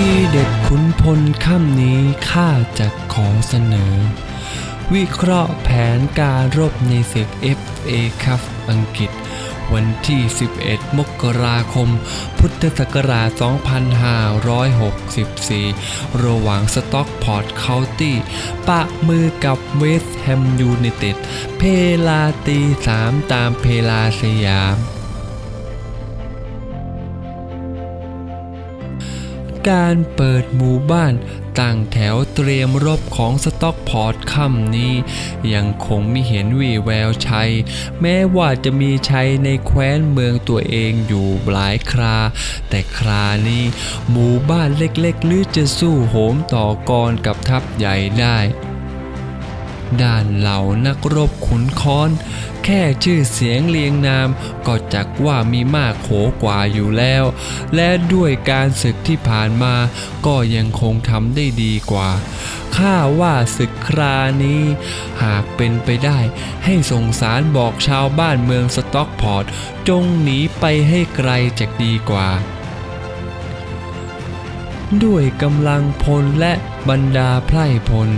ที่เด็ดขุนพลค่ำนี้ข้าจะขอเสนอ วิเคราะห์แผนการรบในศึก FA คัพอังกฤษ วันที่ 11 มกราคม พุทธศักราช 2564 ระหว่างสต็อกพอร์ตเคาน์ตี้ปะมือกับเวสต์แฮมยูไนเต็ด เพลาตีสามตามเพลาสยาม การเปิดหมู่บ้านตั้งแถวเตรียมรบของสต็อกพอร์ตค่ำนี้ ยังคงไม่เห็นวี่แววชัย แม้ว่าจะมีชัยในแคว้นเมืองตัวเองอยู่หลายครา แต่ครานี้ หมู่บ้านเล็กๆ หรือจะสู้โหมต่อกรกับทัพใหญ่ได้ ด้านเหล่านักรบขุนค้อน แค่ชื่อเสียงเรียงนาม ก็จักว่ามีมากโขกว่าอยู่แล้ว และด้วยการศึกที่ผ่านมา ก็ยังคงทำได้ดีกว่า ข้าว่าศึกครานี้ หากเป็นไปได้ให้ส่งสารบอกชาวบ้านเมืองสต็อกพอร์ต จงหนีไปให้ไกลจากดีกว่า ด้วยกำลังพลและบรรดาไพร่พล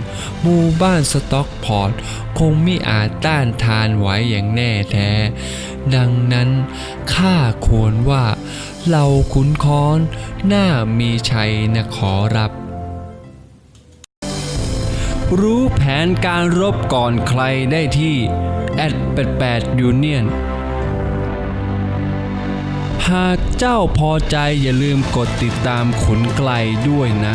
หมู่บ้านสต็อกพอร์ต คงไม่อาจต้านทานไหวอย่างแน่แท้ ดังนั้นข้าควรว่าเราขุนค้อนน่ามีชัยนะขอรับ รู้แผนการรบก่อนใครได้ที่แอด88 Union หากเจ้าพอใจอย่าลืมกดติดตามขุนไกลด้วยนะ